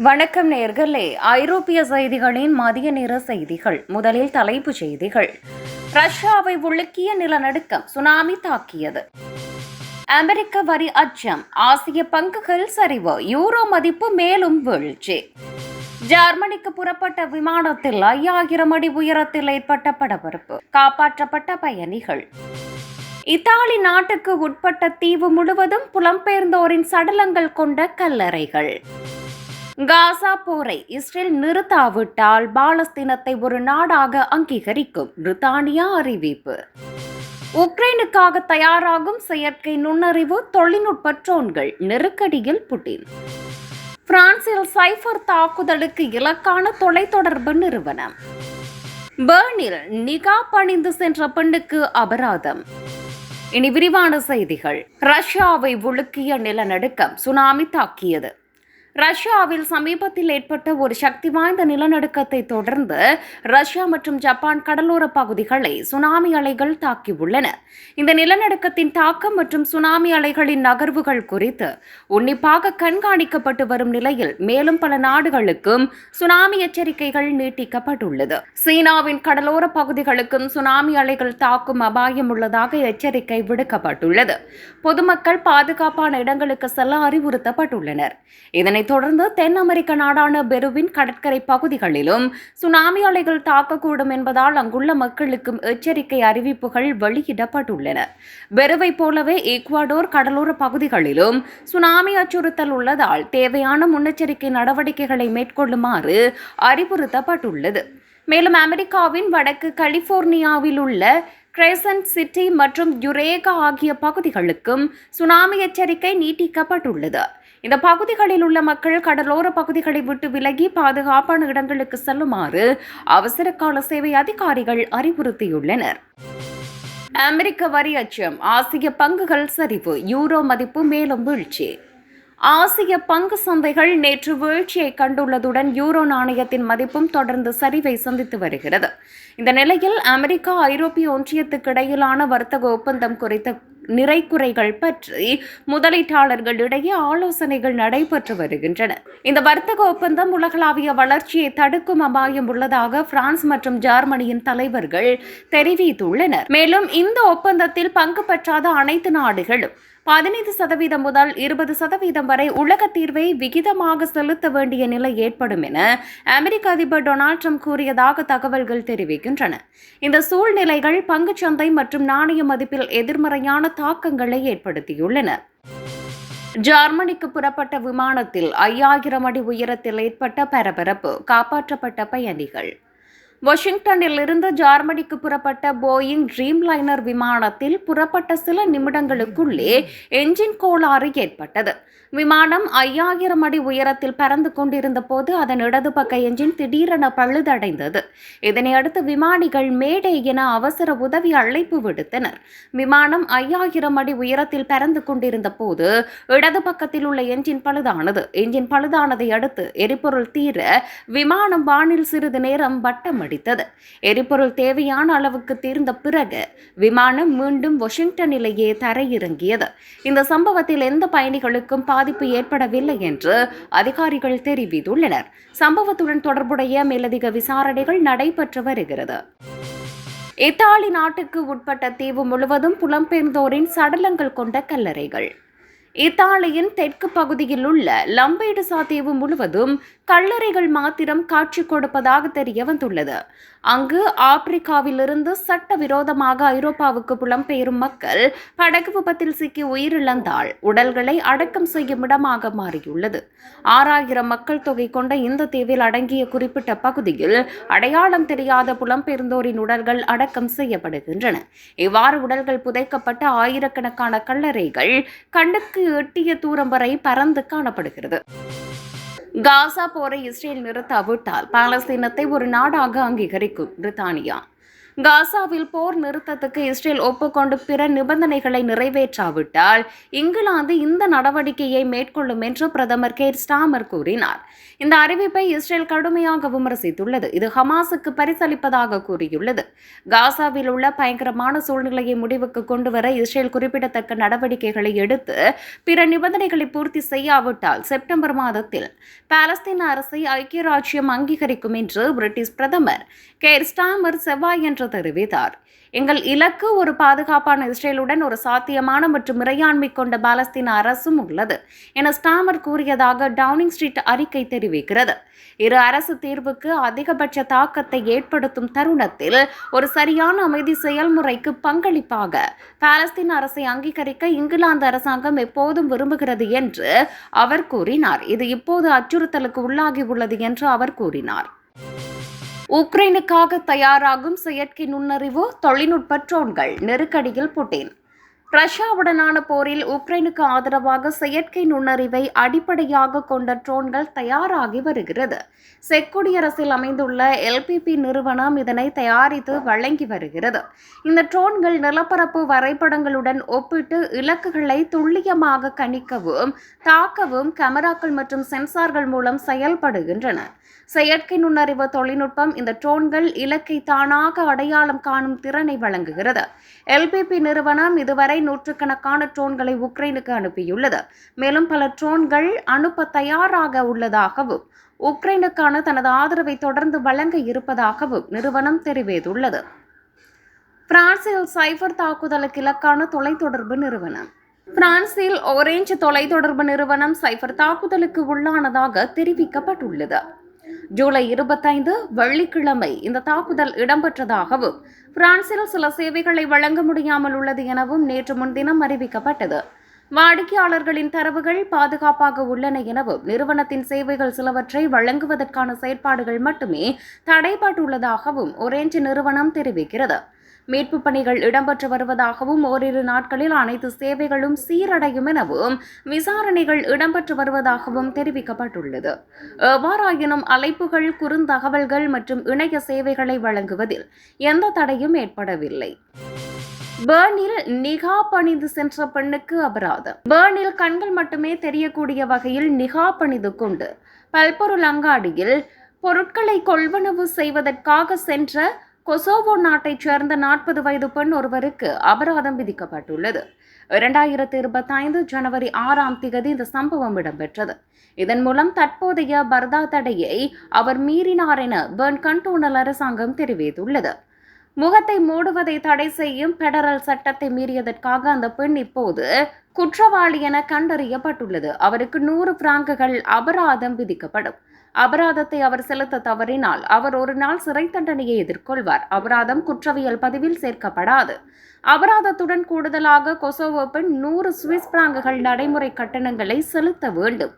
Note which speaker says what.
Speaker 1: வணக்கம் நேர்களே. ஐரோப்பிய செய்திகளின் மதிய நேர செய்திகள். முதலில் தலைப்புச் செய்திகள். ரஷ்யாவை உலுக்கிய நிலநடுக்கம் சுனாமி தாக்கியது. அமெரிக்க வரி அச்சம். ஆசிய பங்குகள் சரிவு. யூரோ மதிப்பு மேலும் வீழ்ச்சி. ஜெர்மனிக்கு புறப்பட்ட விமானத்தில் ஐயாயிரம் அடி உயரத்தில் ஏற்பட்ட படபரப்பு. காப்பாற்றப்பட்ட பயணிகள். இத்தாலி நாட்டுக்கு உட்பட்ட தீவு முழுவதும் புலம்பெயர்ந்தோரின் சடலங்கள் கொண்ட கல்லறைகள். காசா போரை இஸ்ரேல் நிறுத்தாவிட்டால் பாலஸ்தீனத்தை ஒரு நாடாக அங்கீகரிக்கும். பிரித்தானியா அறிவிப்பு. உக்ரைனுக்காக தயாராகும் செயற்கை நுண்ணறிவு தொழில்நுட்ப ட்ரோன்கள் நெருக்கடியில் புட்டின். பிரான்சில் சைபர் தாக்குதலுக்கு இலக்கான தொலைத்தொடர்பு நிறுவனம். பேர்னில் நிகா பணிந்து சென்ற பெண்ணுக்கு அபராதம். இனி விரிவான செய்திகள். ரஷ்யாவை உலுக்கிய நிலநடுக்கம் சுனாமி தாக்கியது. ரஷ்யாவில் சமீபத்தில் ஏற்பட்ட ஒரு சக்தி வாய்ந்த நிலநடுக்கத்தை தொடர்ந்து ரஷ்யா மற்றும் ஜப்பான் கடலோர பகுதிகளை சுனாமி அலைகள் தாக்கியுள்ளன. இந்த நிலநடுக்கத்தின் தாக்கம் மற்றும் சுனாமி அலைகளின் நகர்வுகள் குறித்து உன்னிப்பாக கண்காணிக்கப்பட்டு வரும் நிலையில் மேலும் பல நாடுகளுக்கும் சுனாமி எச்சரிக்கைகள் நீட்டிக்கப்பட்டுள்ளது. சீனாவின் கடலோர பகுதிகளுக்கும் சுனாமி அலைகள் தாக்கும் அபாயம் உள்ளதாக எச்சரிக்கை விடுக்கப்பட்டுள்ளது. பொதுமக்கள் பாதுகாப்பான இடங்களுக்கு செல்ல அறிவுறுத்தப்பட்டுள்ளனர். இதனைத் தொடர்ந்து தென் அமெரிக்க நாடான பெருவின் கடற்கரை பகுதிகளிலும் சுனாமி அலைகள் தாக்கக்கூடும் என்பதால் அங்குள்ள மக்களுக்கும் எச்சரிக்கை அறிவிப்புகள் வெளியிடப்பட்டுள்ளன. பெருவை போலவே ஈக்வாடோர் கடலோர பகுதிகளிலும் சுனாமி அச்சுறுத்தல் உள்ளதால் தேவையான முன்னெச்சரிக்கை நடவடிக்கைகளை மேற்கொள்ளுமாறு அறிவுறுத்தப்பட்டுள்ளது. மேலும் அமெரிக்காவின் வடக்கு கலிபோர்னியாவில் உள்ள கிரேசன்ட் சிட்டி மற்றும் யுரேகா ஆகிய பகுதிகளுக்கும் சுனாமி எச்சரிக்கை நீட்டிக்கப்பட்டுள்ளது. இந்த பகுதிகளில் உள்ள மக்கள் கடலோர பகுதிகளை விட்டு விலகி பாதுகாப்பான இடங்களுக்கு செல்லுமாறு அவசர கால சேவை அதிகாரிகள் அறிவுறுத்தியுள்ளனர். அமெரிக்க வரி அச்சம் ஆசிய பங்குகள் சரிவு யூரோ மதிப்பு மேலும் வீழ்ச்சி. ஆசிய பங்கு சந்தைகள் நேற்று வீழ்ச்சியை கண்டுள்ளதுடன் யூரோ நாணயத்தின் மதிப்பும் தொடர்ந்து சரிவை சந்தித்து வருகிறது. இந்த நிலையில் அமெரிக்கா ஐரோப்பிய ஒன்றியத்துக்கு இடையிலான வர்த்தக ஒப்பந்தம் குறித்த நிறைக்குறைகள் பற்றி முதலீட்டாளர்களிடையே ஆலோசனைகள் நடைபெற்று வருகின்றன. இந்த வர்த்தக ஒப்பந்தம் உலகளாவிய வளர்ச்சியை தடுக்கும் அபாயம் உள்ளதாக பிரான்ஸ் மற்றும் ஜெர்மனியின் தலைவர்கள் தெரிவித்துள்ளனர். மேலும் இந்த ஒப்பந்தத்தில் பங்கு பெற்றாத அனைத்து நாடுகளும் பதினைந்து சதவீதம் முதல் இருபது சதவீதம் வரை உலக தீர்வை விகிதமாக செலுத்த வேண்டிய நிலை ஏற்படும் என அமெரிக்க அதிபர் டொனால்ட் ட்ரம்ப் கூறியதாக தகவல்கள் தெரிவிக்கின்றன. இந்த சூழ்நிலைகள் பங்குச்சந்தை மற்றும் நாணய மதிப்பில் எதிர்மறையான தாக்கங்களை ஏற்படுத்தியுள்ளன. ஜெர்மனிக்கு புறப்பட்ட விமானத்தில் ஐயாயிரம் அடி உயரத்தில் ஏற்பட்ட பரபரப்பு காப்பாற்றப்பட்ட பயணிகள். வாஷிங்டனில் இருந்து ஜார்மனிக்கு புறப்பட்ட போயிங் ட்ரீம் லைனர் விமானத்தில் புறப்பட்ட சில நிமிடங்களுக்குள்ளே என்ஜின் கோளாறு ஏற்பட்டது. விமானம் ஐயாயிரம் அடி உயரத்தில் பறந்து கொண்டிருந்த போது அதன் இடது பக்க என்ஜின் திடீரென பழுதடைந்தது. இதனையடுத்து விமானிகள் மேடை என அவசர உதவி அழைப்பு விடுத்தனர். விமானம் ஐயாயிரம் அடி உயரத்தில் பறந்து கொண்டிருந்த போது இடது பக்கத்தில் உள்ள என்ஜின் பழுதானது. என்ஜின் பழுதானதை அடுத்து எரிபொருள் தீர விமானம் வானில் சிறிது நேரம் வட்டம் அடித்தது. எரிபொருள் தேவையான அளவுக்கு தீர்ந்த பிறகு விமானம் மீண்டும் வாஷிங்டனிலேயே தரையிறங்கியது. இந்த சம்பவத்தில் எந்த பயணிகளுக்கும் பாதிப்பு ஏற்படவில்லை என்று அதிகாரிகள் தெரிவித்துள்ளனர். சம்பவத்துடன் தொடர்புடைய மேலதிக விசாரணைகள் நடைபெற்று வருகிறது. இத்தாலி நாட்டுக்கு உட்பட்ட தீவு முழுவதும் புலம்பெயர்ந்தோரின் சடலங்கள் கொண்ட கல்லறைகள். இத்தாலியின் தெற்கு பகுதியில் உள்ள லம்பேடுசா தீவு முழுவதும் கல்லறைகள் மாத்திரம் காட்சி கொடுப்பதாக தெரிய வந்துள்ளது. அங்கு ஆப்பிரிக்காவிலிருந்து சட்டவிரோதமாக ஐரோப்பாவுக்கு புலம்பெயரும் மக்கள் படகு விபத்தில் சிக்கி உயிரிழந்தால் உடல்களை அடக்கம் செய்யும் இடமாக மாறியுள்ளது. ஆறாயிரம் மக்கள் தொகை கொண்ட இந்த தீவில் அடங்கிய குறிப்பிட்ட பகுதியில் அடையாளம் தெரியாத புலம்பெயர்ந்தோரின் உடல்கள் அடக்கம் செய்யப்படுகின்றன. இவ்வாறு உடல்கள் புதைக்கப்பட்ட ஆயிரக்கணக்கான கல்லறைகள் கண்ணுக்கு எட்டிய தூரம் வரை பறந்து காணப்படுகிறது. காசா போரை இஸ்ரேல் நிறுத்தாவிட்டால் பாலஸ்தீனத்தை ஒரு நாடாக அங்கீகரிக்கும் பிரித்தானியா. காசாவில் போர் நிறுத்தத்துக்கு இஸ்ரேல் ஒப்புக்கொண்டு பிற நிபந்தனைகளை நிறைவேற்றாவிட்டால் இங்கிலாந்து இந்த நடவடிக்கையை மேற்கொள்ளும் என்று பிரதமர் கேர் ஸ்டாமர் கூறினார். இந்த அறிவிப்பை இஸ்ரேல் கடுமையாக விமர்சித்துள்ளது இது ஹமாஸுக்கு பரிசளிப்பதாக கூறியுள்ளது. காசாவில் உள்ள பயங்கரமான சூழ்நிலையை முடிவுக்கு கொண்டுவர இஸ்ரேல் குறிப்பிடத்தக்க நடவடிக்கைகளை எடுத்து பிற நிபந்தனைகளை பூர்த்தி செய்யாவிட்டால் செப்டம்பர் மாதத்தில் பாலஸ்தீன அரசை ஐக்கிய ராஜ்யம் அங்கீகரிக்கும் என்று பிரிட்டிஷ் பிரதமர் கேர் ஸ்டாமர் செவ்வாய் என்ற தெரிவித்தார். எங்கள் இலக்கு ஒரு பாதுகாப்பான இஸ்ரேலுடன் ஒரு சாத்தியமான மற்றும் இறையாண்மை கொண்ட பாலஸ்தீன அரசும் உள்ளது என ஸ்டாமர் கூறியதாக டவுனிங் ஸ்ட்ரீட் அறிக்கை தெரிவிக்கிறது. இரு அரசு தீர்வுக்கு அதிகபட்ச தாக்கத்தை ஏற்படுத்தும் தருணத்தில் ஒரு சரியான அமைதி செயல்முறைக்கு பங்களிப்பாக பாலஸ்தீன் அரசை அங்கீகரிக்க இங்கிலாந்து அரசாங்கம் எப்போதும் விரும்புகிறது என்று அவர் கூறினார். இது இப்போது அச்சுறுத்தலுக்கு உள்ளாகி உள்ளது என்று அவர் கூறினார். உக்ரைனுக்காக தயாராகும் செயற்கை நுண்ணறிவு தொழில்நுட்ப ட்ரோன்கள் நெருக்கடியில் புட்டின். ரஷ்யாவுடனான போரில் உக்ரைனுக்கு ஆதரவாக செயற்கை நுண்ணறிவை அடிப்படையாக கொண்ட ட்ரோன்கள் தயாராகி வருகிறது. செக் குடியரசில் அமைந்துள்ள எல்பிபி நிறுவனம் இதனை தயாரித்து வழங்கி வருகிறது. இந்த ட்ரோன்கள் நிலப்பரப்பு வரைபடங்களுடன் ஒப்பிட்டு இலக்குகளை துல்லியமாக கணிக்கவும் தாக்கவும் கேமராக்கள் மற்றும் சென்சார்கள் மூலம் செயல்படுகின்றன. செயற்கை நுண்ணறிவு தொழில்நுட்பம் இந்த ட்ரோன்கள் இலக்கை தானாக அடையாளம் காணும் திறனை வழங்குகிறது. எல்பிபி நிறுவனம் இதுவரை நூற்றுக்கணக்கான ட்ரோன்களை உக்ரைனுக்கு அனுப்பியுள்ளது. மேலும் பல ட்ரோன்கள் அனுப்ப தயாராக உள்ளதாகவும் உக்ரைனுக்கான தனது ஆதரவை தொடர்ந்து வழங்க இருப்பதாகவும் நிறுவனம் தெரிவித்துள்ளது. பிரான்சில் சைபர் தாக்குதலுக்கு இலக்கான தொலைத்தொடர்பு நிறுவனம். பிரான்சில் ஒரேஞ்ச் தொலைத்தொடர்பு நிறுவனம் சைபர் தாக்குதலுக்கு உள்ளானதாக தெரிவிக்கப்பட்டுள்ளது. ஜூலை இருபத்தைந்து வெள்ளிக்கிழமை இந்த தாக்குதல் இடம்பெற்றதாகவும் பிரான்சில் சில சேவைகளை வழங்க முடியாமல் உள்ளது எனவும் நேற்று முன்தினம் அறிவிக்கப்பட்டது. வாடிக்கையாளர்களின் தரவுகள் பாதுகாப்பாக உள்ளன எனவும் நிறுவனத்தின் சேவைகள் சிலவற்றை வழங்குவதற்கான செயற்பாடுகள் மட்டுமே தடைபட்டுள்ளதாகவும் ஒரேஞ்சு நிறுவனம் தெரிவிக்கிறது. மீட்புப் பணிகள் இடம்பெற்று வருவதாகவும் ஓரிரு நாட்களில் அனைத்து சேவைகளும் சீரடையும் எனவும் விசாரணைகள் இடம்பெற்று வருவதாகவும் தெரிவிக்கப்பட்டுள்ளது. எவ்வாறாயினும் அழைப்புகள் குறுந்தகவல்கள் மற்றும் இணைய சேவைகளை வழங்குவதில் எந்த தடையும் ஏற்படவில்லை. பேர்னில் நிகா பணிந்து சென்ற பெண்ணுக்கு அபராதம். பேர்னில் கண்கள் மட்டுமே தெரியக்கூடிய வகையில் நிகா பணிந்து கொண்டு பல்பொருள் அங்காடியில் பொருட்களை கொள்வனவு செய்வதற்காக சென்ற கொசோவோ நாட்டைச் சேர்ந்த நாற்பது வயது பெண் ஒருவருக்கு அபராதம் விதிக்கப்பட்டுள்ளது. இரண்டாயிரத்தி இருபத்தைந்து ஜனவரி ஆறாம் திகதி இந்த சம்பவம் இடம்பெற்றது. இதன் மூலம் தற்போதைய பர்தா தடையை அவர் மீறினார் என பெர்ன் கண்டோனல் அரசாங்கம் தெரிவித்துள்ளது. முகத்தை மூடுவதை தடை செய்யும் பெடரல் சட்டத்தை மீறியதற்காக அந்த பெண் இப்போது குற்றவாளி என கண்டறியப்பட்டுள்ளது. அவருக்கு நூறு பிராங்குகள் அபராதம் விதிக்கப்படும். அபராதத்தை அவர் செலுத்த தவறினால் அவர் ஒரு நாள் சிறை தண்டனையை எதிர்கொள்வார். அபராதம் குற்றவியல் பதிவில் சேர்க்கப்படாது. அபராதத்துடன் கூடுதலாக கொசோவோ பெண் நூறு சுவிஸ் பிராங்குகள் நடைமுறை கட்டணங்களை செலுத்த வேண்டும்.